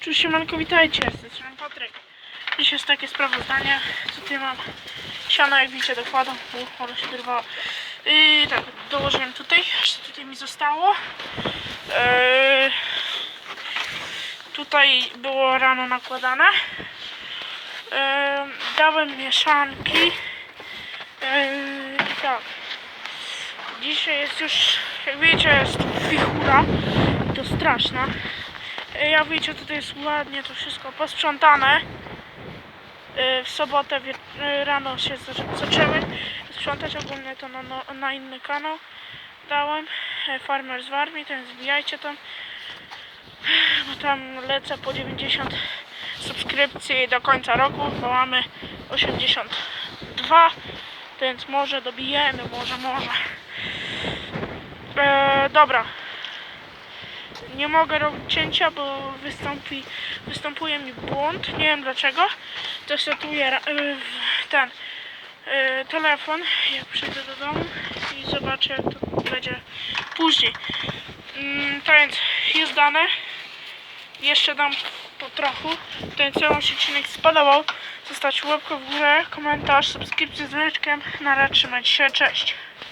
Cześć siemanko, witajcie, z tej strony Patryk. Dzisiaj jest takie sprawozdanie, tutaj mam. Siano jak widzicie dokładam, bo ono się wyrwało. I tak, dołożyłem tutaj, jeszcze tutaj mi zostało. Eee, tutaj było rano nakładane. Eee, dałem mieszanki. I tak. Dzisiaj jest już, jak wiecie, jest wichura. To straszna. E, Jak wiecie, tutaj jest ładnie to wszystko posprzątane. E, W sobotę e, rano się zaczę- zaczęły sprzątać ogólnie to na, no- na inny kanał. Dałem e, Farmers w Armii, to więc wbijajcie tam. Bo tam lecę po 90 subskrypcji do końca roku, bo mamy 82. To więc może dobijemy, może, może. Dobra. Nie mogę robić cięcia, bo wystąpi, występuje mi błąd. Nie wiem dlaczego. To setuję y, ten y, telefon, jak przyjdę do domu i zobaczę jak to będzie później. Mm, To więc jest dane. Jeszcze dam po trochu. Ten cały się odcinek spodobał. Zostać łapkę w górę, komentarz, subskrypcję z dzwoneczkiem. Na razie trzymajcie się, cześć.